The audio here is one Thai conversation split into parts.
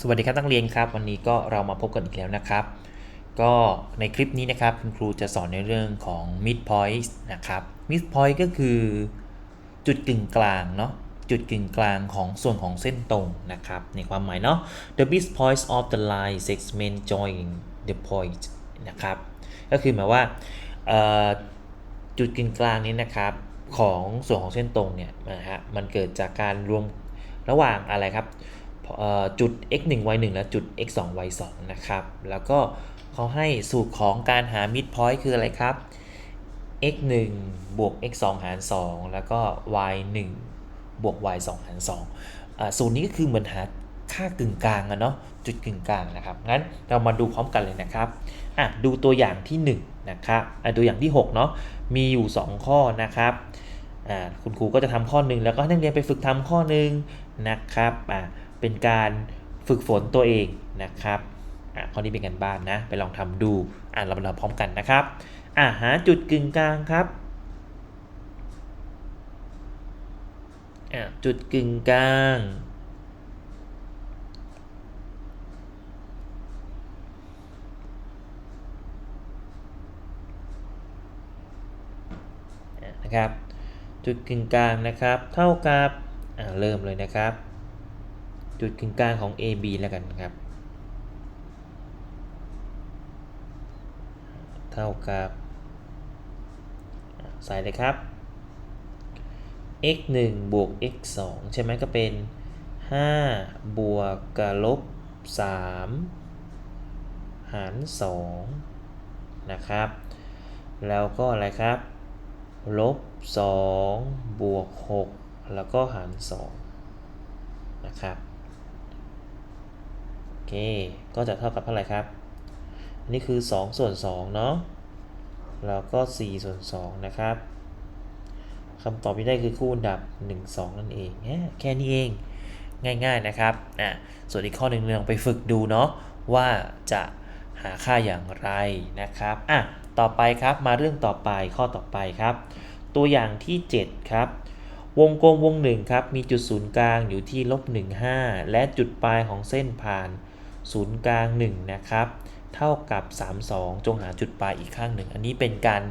สวัสดีครับนักเรียนครับ วันนี้ก็เรามาพบกันอีกแล้วนะครับ ก็ในคลิปนี้นะครับคุณครูจะสอนในเรื่องของ mid point นะครับ mid point ก็คือจุดกึ่งกลางเนาะจุดกึ่งกลางของส่วนของเส้นตรงนะครับ ในความหมายเนาะ the mid points of the line segment join the point นะครับ ก็คือหมายว่าจุดกึ่งกลางนี้นะครับของส่วนของเส้นตรงเนี่ยนะฮะมันเกิดจากการรวมระหว่างอะไรครับ จุด x 1 y 1และจุด x 2 y 2นะครับ แล้วก็เขาให้สูตรของการหา mid point คืออะไรครับ x 1บวก x 2หาร 2 แล้วก็ y 1บวก y 2หาร2อ่าสูตรนี้ก็คือเหมือนหาค่ากึ่งกลางอะเนาะจุดกึ่งกลางนะครับ งั้นเรามาดูพร้อมกันเลยนะครับอะดูตัวอย่างที่1นะครับอะตัวอย่างที่6เนาะมีอยู่ 2 ข้อนะครับอ่าคุณครูก็จะทำข้อหนึ่งแล้วก็ให้นักเรียนไปฝึกทำข้อหนึ่งนะครับอ่า เป็นการฝึกฝนตัวเองนะครับอะข้อนี้เป็นกันบ้านนะ ไปลองทำดูอะเรามาทำพร้อมกันนะครับอะหาจุดกึ่งกลางครับอะจุดกึ่งกลางนะครับจุดกึ่งกลางนะครับ เท่ากับอ่าเริ่มเลยนะครับ จุดกึ่งกลางของ AB แล้วกันครับ เท่ากับใส่เลยครับ x 1บวก x 2ใช่ไหมก็เป็น 5 บวกกับลบ 3 หาร 2 นะครับ แล้วก็อะไรครับ ลบ 2 บวก 6 แล้วก็หาร 2 นะครับ เค ก็จะเท่ากับเท่าไหร่ครับ อันนี้คือ 2 ส่วน2เนาะ แล้วก็ 4 ส่วน 2 นะครับคำตอบที่ได้คือคู่อันดับ 1 2 นั่นเอง แค่นี้เอง ง่าย ๆ นะครับอะส่วนอีกข้อหนึ่งลองไปฝึกดูเนาะว่าจะหาค่าอย่างไรนะครับอะต่อไปครับ มาเรื่องต่อไป ข้อต่อไปครับ ตัวอย่างที่ 7 ครับ วงกลมวงหนึ่งครับ มีจุดศูนย์กลางอยู่ที่ลบ1 5 และจุดปลายของเส้นผ่าน ศูนย์กลาง 1 นะครับ เท่ากับ 32 จงหาจุดปลายอีกข้างหนึ่ง อันนี้เป็นการ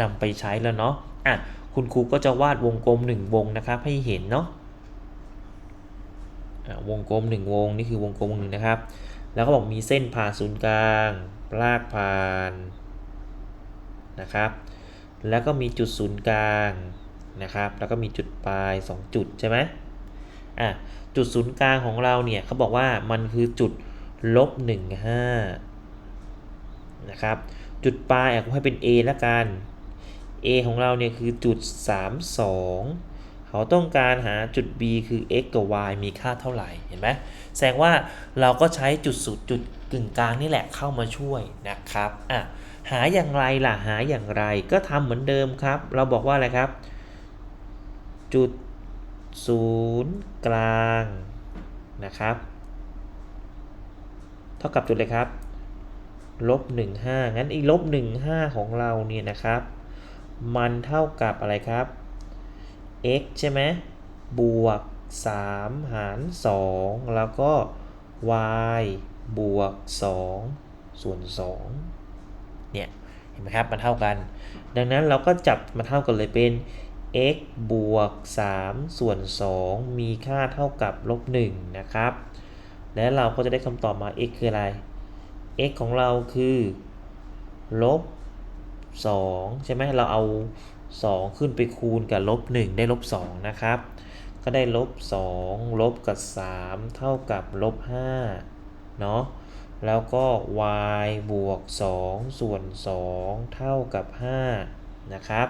นำไปใช้แล้วเนาะอะคุณครูก็จะวาดวงกลม 1 วงนะครับให้เห็นเนาะอะวงกลม 1 วงนี่คือวงกลมวงหนึ่งนะครับ แล้วก็บอกมีเส้นผ่าศูนย์กลางลากผ่านนะครับ แล้วก็มีจุดศูนย์กลางนะครับ แล้วก็มีจุดปลาย 2 จุดใช่ไหมอะจุดศูนย์กลางของเราเนี่ยเขาบอกว่ามันคือจุด ลบ1 5นะครับ จุดปลายอะผมให้เป็น A ละกัน A ของเราเนี่ยคือจุด 3 2 เขาต้องการหาจุด B คือ x กับ y มีค่าเท่าไหร่ เห็นไหมแสดงว่าเราก็ใช้จุดสุดจุดกึ่งกลางนี่แหละเข้ามาช่วยนะครับ อะ หาอย่างไรล่ะ หาอย่างไร ก็ทำเหมือนเดิมครับ เราบอกว่าอะไรครับ จุดศูนย์กลางนะครับ ท่ากับจุดเลยครับลบ1 5งั้นอีลบ1 5 ของเราเนี่ยนะครับ มันเท่ากับอะไรครับ x ใช่ไหมบวก 3 หาร 2 แล้วก็ y บวก 2 ส่วน 2 เนี่ย เห็นไหมครับ มันเท่ากัน ดังนั้นเราก็จับมาเท่ากันเลยเป็น x บวก 3 ส่วน 2 มีค่าเท่ากับลบ1นะครับ และเราก็จะได้คำตอบมา x คืออะไร x ของเราคือลบ2ใช่ไหมเราเอา 2 ขึ้นไปคูณกับลบ1ได้ลบ2นะครับ ก็ได้ลบ2ลบกับ 3 เท่ากับลบ5เนาะแล้วก็ y บวก 2 ส่วน 2 เท่ากับ 5 นะครับ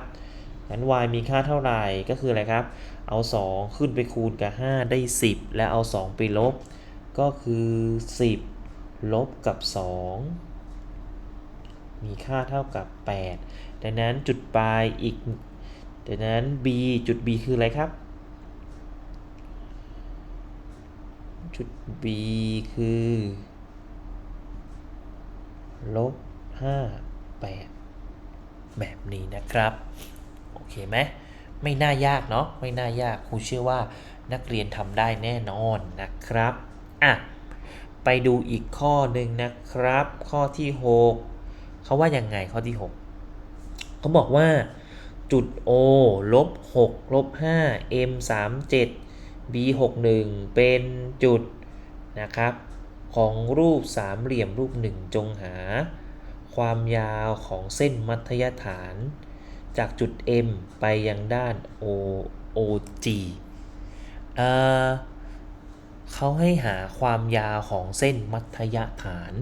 งั้น y มีค่าเท่าไหร่ก็คืออะไรครับ เอา 2 ขึ้นไปคูณกับ 5 ได้ 10 แล้วเอา 2 ไปลบ ก็คือ 10 ลบกับ 2 มีค่าเท่ากับ 8 ดังนั้นจุดปลายอีก ดังนั้น b จุด b คืออะไรครับ จุด b คือ ลบ 5 8 แบบนี้นะครับ โอเคไหมไม่น่ายากเนาะ ไม่น่ายากครูเชื่อว่านักเรียนทำได้แน่นอนนะครับ อะไปดูอีกข้อหนึ่งนะครับ ข้อที่ 6เขาว่ายังไงข้อที่ 6เขาบอกว่าจุด O ลบ6ลบ5 M 3 7 B 6 1เป็นจุดนะครับ ของรูปสามเหลี่ยมรูปหนึ่งจงหา ความยาวของเส้นมัธยฐาน จากจุด M ไปยังด้าน O OG เอ่อ เขาให้หาความยาวของเส้นมัธยฐาน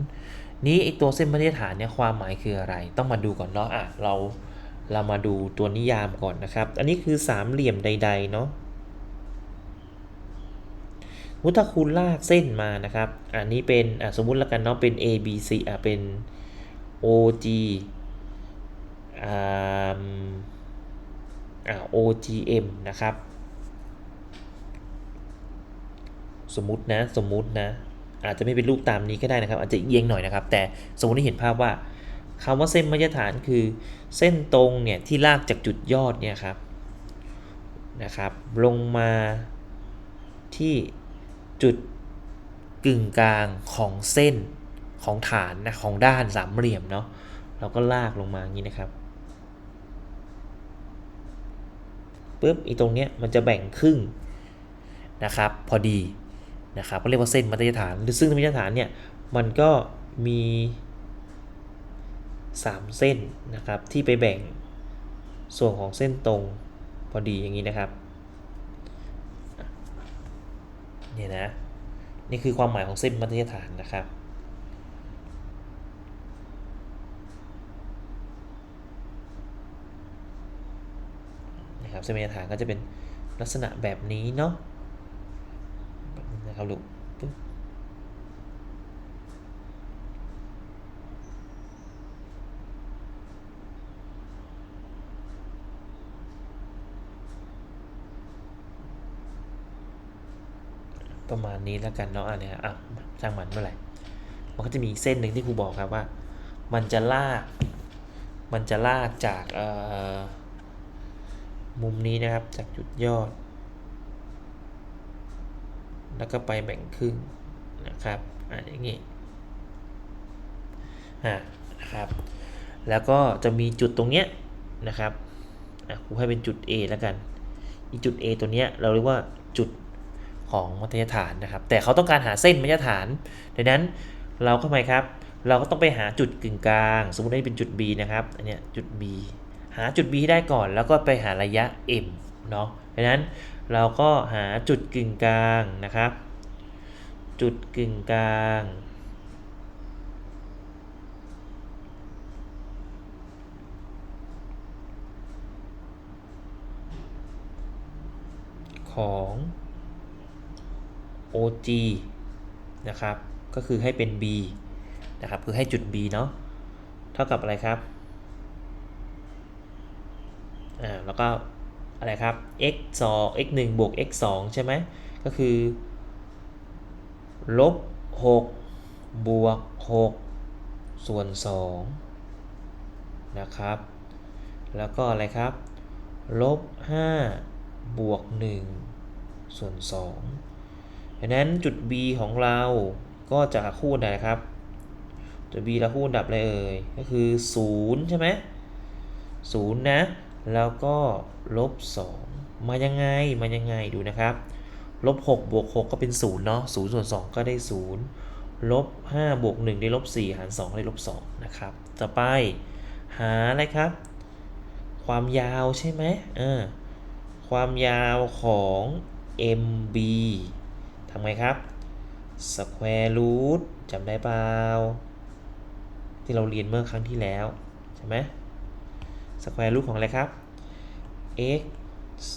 นี้ไอตัวเส้นมัธยฐานเนี่ยความหมายคืออะไร ต้องมาดูก่อนเนาะอะเราเรามาดูตัวนิยามก่อนนะครับ อันนี้คือสามเหลี่ยมใด ๆ เนาะมุถ้าคุณลากเส้นมานะครับ อันนี้เป็นสมมุติแล้วกันเนาะเป็น A B C อะเป็น O G อ่า O G M นะครับ สมมตินะ สมมตินะ อาจจะไม่เป็นรูปตามนี้ก็ได้นะครับ อาจจะเอียงหน่อยนะครับ แต่สมมติให้เห็นภาพว่าคำว่าเส้นมัธยฐานคือ เส้นตรงเนี่ยที่ลากจากจุดยอดเนี่ยครับนะครับ ลงมาที่จุดกึ่งกลางของเส้นของฐานนะของด้านสามเหลี่ยมเนาะเราก็ลากลงมาอย่างนี้นะครับปุ๊บอีตรงเนี้ยมันจะแบ่งครึ่งนะครับ พอดี นะครับก็เรียกว่าเส้นมัธยฐานหรือซึ่งมัธยฐานเนี่ยมันก็มี 3 เส้นนะครับที่ไปแบ่งส่วนของเส้นตรงพอดีอย่างนี้นะครับเนี่ยนะนี่คือความหมายของเส้นมัธยฐานนะครับนะครับเส้นมัธยฐานก็จะเป็นลักษณะแบบนี้เนาะ นะครับลูกปึ๊บประมาณนี้แล้วกันเนาะอันนี้อะช่างมันเมื่อไหร่มันก็จะมีเส้นหนึ่งที่ครูบอกครับว่า มันจะลาก มันจะลากจากมุมนี้นะครับจากจุดยอด แล้วก็ไปแบ่งครึ่งนะครับอ่าอย่างนี้อ่านะครับแล้วก็จะมีจุดตรงเนี้ยนะครับอะครูให้เป็นจุด A แล้วกันอีจุด A ตัวเนี้ยเราเรียกว่าจุดของมัธยฐานนะครับ แต่เขาต้องการหาเส้นมัธยฐาน ดังนั้นเราก็ไหมครับ เราก็ต้องไปหาจุดกึ่งกลาง สมมตินี่เป็นจุด B นะครับอันเนี้ยจุด B หาจุด B ให้ได้ก่อน แล้วก็ไปหาระยะ M เนาะดังนั้น เราก็หาจุดกึ่งกลางนะครับ จุดกึ่งกลางของ OG นะครับ ก็คือให้เป็น B นะครับ คือให้จุด B เนาะ เท่ากับอะไรครับ อ่า แล้วก็ อะไรครับ x 2 x 1บวก x 2ใช่ไหมก็คือลบ6บวก6ส่วน2นะครับ แล้วก็อะไรครับลบ5บวก1ส่วน2ดังนั้นจุด B ของเราก็จะคู่ไหนครับ จุด B เราคู่ดับอะไรเอ่ย ก็คือ 0 ใช่ไหม0นะ แล้วก็ลบ2มายังไงมายังไงดูนะครับลบ6บวก6ก็เป็น0เนาะ0ส่วน2ก็ได้0ลบ5บวก1ได้ลบ4หาร2ได้ลบ2นะครับต่อไปหาอะไรครับ ความยาวใช่ไหมเออความยาวของ MB ทำไงครับ square root จำได้เปล่าที่เราเรียนเมื่อครั้งที่แล้ว ใช่ไหม square root ของอะไรครับ x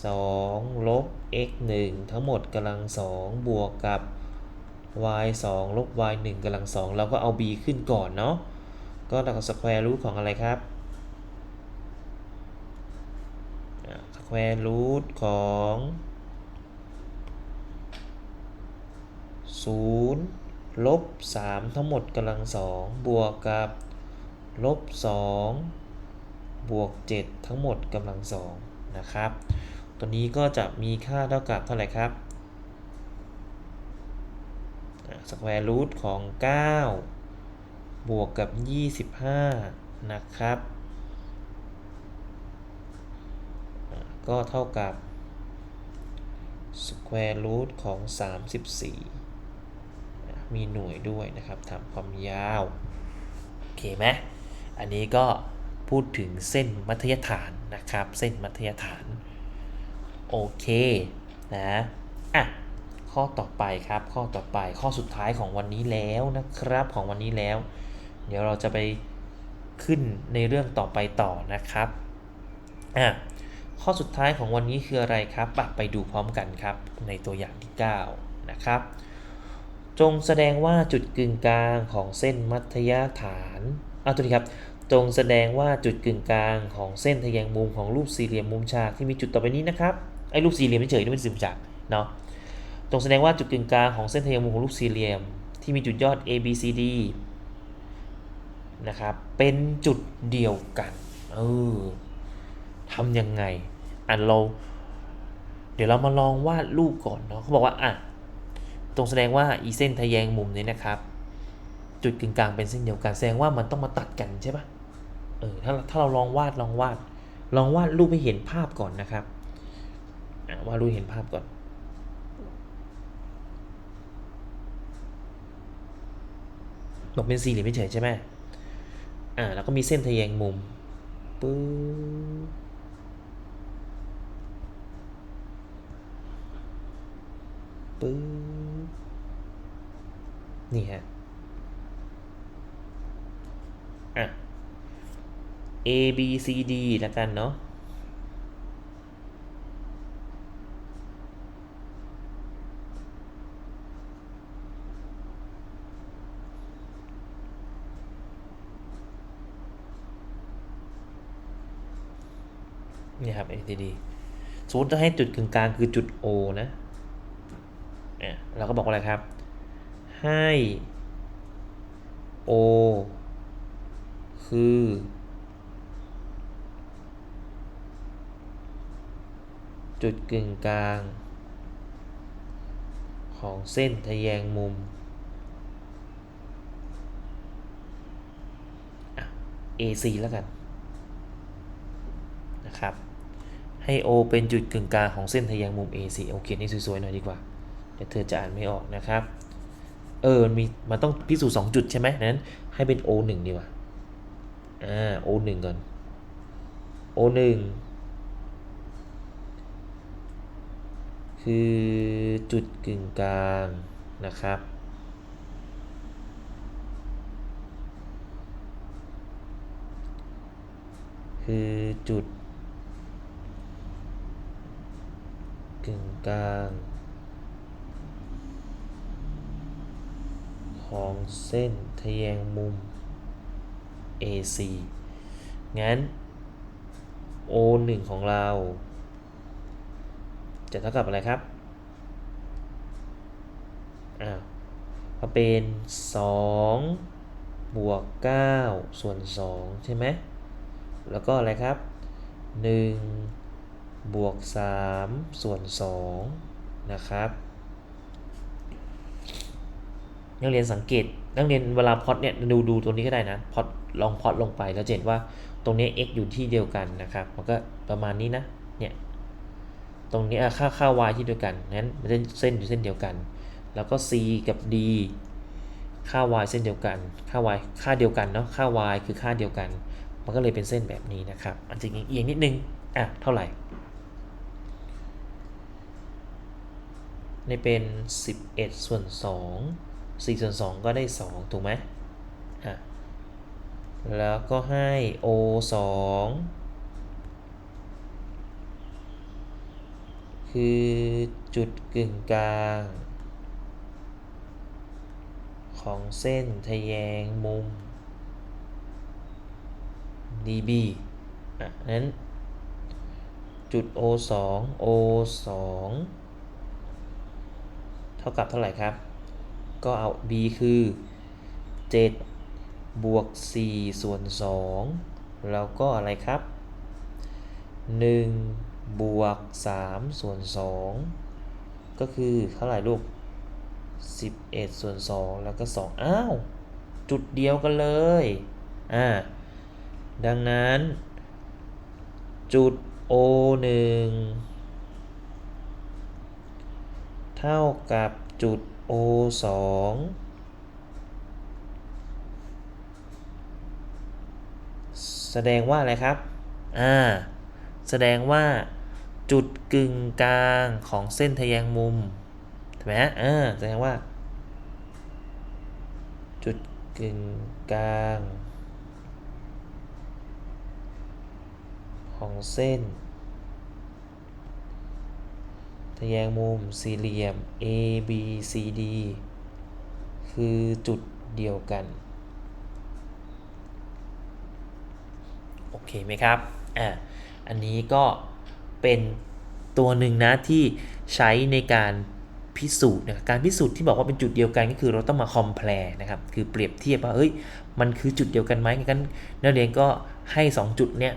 2 ลบ x 1 ทั้งหมดกำลัง 2 บวกกับ y 2 ลบ y 1กำลัง 2 เราก็เอา b ขึ้นก่อนเนาะ ก็เท่ากับ square root ของอะไรครับ square root ของ 0 ลบ 3 ทั้งหมดกำลัง 2 บวกกับ ลบ 2 บวก 7 ทั้งหมดกำลัง2นะครับ ตัวนี้ก็จะมีค่าเท่ากับเท่าไหร่ครับสแควร์รูทของ 9 บวกกับ 25 นะครับ ก็เท่ากับสแควร์รูทของ 34อ่มีหน่วยด้วยนะครับทำความยาว โอเคไหมอันนี้ก็ พูดถึงเส้นมัธยฐานนะครับ เส้นมัธยฐาน โอเคนะอะข้อต่อไปครับ ข้อต่อไปข้อสุดท้ายของวันนี้แล้วนะครับของวันนี้แล้ว เดี๋ยวเราจะไปขึ้นในเรื่องต่อไปต่อนะครับอะข้อสุดท้ายของวันนี้คืออะไรครับไปดูพร้อมกันครับในตัวอย่างที่ 9 นะครับ จงแสดงว่าจุดกึ่งกลางของเส้นมัธยฐานเอาตัวนี้ครับ จงแสดงว่าจุดกึ่งกลางของเส้นทะแยงมุมของรูปสี่เหลี่ยมมุมฉากที่มีจุดต่อไปนี้นะครับไอ้รูปสี่เหลี่ยมเฉยๆนี่เป็นสี่เหลี่ยมฉากเนาะจงแสดงว่าจุดกึ่งกลางของเส้นทะแยงมุมของรูปสี่เหลี่ยม ที่มีจุดยอด A B C D นะครับเป็นจุดเดียวกันเออทำยังไงอะเราเดี๋ยวเรามาลองวาดรูปก่อนเนาะเขาบอกว่าอะตรงแสดงว่าอีเส้นทะแยงมุมนี้นะครับ จุดกึ่งกลางเป็นเส้นเดียวกันแสดงว่ามันต้องมาตัดกันใช่ปะ เออถ้าถ้าเราลองวาดลองวาด ลองวาดรูปให้เห็นภาพก่อนนะครับอะวาดรูปเห็นภาพก่อนบอกเป็นสี่เหลี่ยมเฉยใช่ไหมอ่าแล้วก็มีเส้นทะแยงมุมปึ๊บปึ๊บนี่ฮะอะ A B C D แล้วกันเนาะนี่ครับ A C D สมมติจะให้จุดกึ่งกลางคือจุด O นะอะเราก็บอกอะไรครับ ให้ O คือ จุดกึ่งกลาง ของเส้นทะแยงมุมอ AC แล้วกันนะครับ ให้ O เป็นจุดกึ่งกลางของเส้นทะแยงมุม AC โอเคนี่สวยๆหน่อยดีกว่าเดี๋ยวเธอจะอ่านไม่ออกนะครับ เออมันมีมันต้องพิสูจน์สองจุดใช่ไหมนั้น ให้เป็น O 1ดีกว่า อ่า O 1ก่อน O 1 คือจุดกึ่งกลางนะครับ คือจุดกึ่งกลางของเส้นทะแยงมุม AC งั้น O 1 ของเรา จะเท่ากับอะไรครับ อ้าวก็เป็น 2 บวก 9 ส่วน 2 ใช่ไหม แล้วก็อะไรครับ 1 บวก 3 ส่วน 2 นะครับนักเรียนสังเกตนักเรียนเวลาพอดเนี่ยดูดูตัวนี้ก็ได้นะพอดลองพอดลงไปแล้วเห็นว่าตรงนี้ x อยู่ที่เดียวกันนะครับ มันก็ประมาณนี้นะเนี่ย ตรงนี้ค่าค่า y ที่เดียวกันนั้นเส้นเส้นอยู่เส้นเดียวกัน แล้วก็ c กับ d ค่า y เส้นเดียวกัน ค่า y ค่าเดียวกันเนาะ ค่า y คือค่าเดียวกัน มันก็เลยเป็นเส้นแบบนี้นะครับอันจริงเอียงนิดนึง อะ เท่าไหร่ ในเป็น 11 ส่วน 2 4 ส่วน 2 ก็ได้ 2 ถูกไหมอะ แล้วก็ให้ o 2 คือจุดกึ่งกลาง ของเส้นทะแยงมุม db อะนั้นจุด o 2 o 2 เท่ากับเท่าไหร่ครับ ก็เอา b คือ 7 บวก 4 ส่วน 2 แล้วก็อะไรครับ 1 บวก3ส่วน2ก็คือเท่าไหร่ลูก 11ส่วน2แล้วก็ 2 อ้าว จุดเดียวกันเลย อ่า ดังนั้น จุด O 1เท่ากับจุด O 2แสดงว่าอะไรครับ อ่า แสดงว่า จุดกึ่งกลางของเส้นทะแยงมุมถูกไหมฮะอ่าแสดงว่า จุดกึ่งกลาง ของเส้นทะแยงมุมสี่เหลี่ยม A B C D คือจุดเดียวกัน โอเคไหมครับ อ่าอันนี้ก็ เป็นตัวหนึ่งนะที่ใช้ในการพิสูจน์นะครับการพิสูจน์ที่บอกว่าเป็นจุดเดียวกันก็คือเราต้องมาคอมเพลนะครับคือเปรียบเทียบว่าเอ้ยมันคือจุดเดียวกันไหมงั้นนักเรียนก็ให้ 2 จุดเนี่ย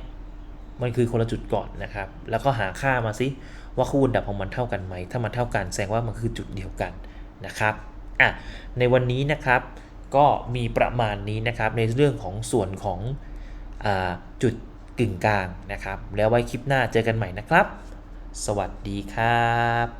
มันคือคนละจุดก่อนนะครับ แล้วก็หาค่ามาสิว่าคู่อันดับของมันเท่ากันไหม ถ้ามันเท่ากันแสดงว่ามันคือจุดเดียวกันนะครับอะในวันนี้นะครับก็มีประมาณนี้นะครับในเรื่องของส่วนของอจุด กึ่งกลางนะครับ แล้วไว้คลิปหน้าเจอกันใหม่นะครับ สวัสดีครับ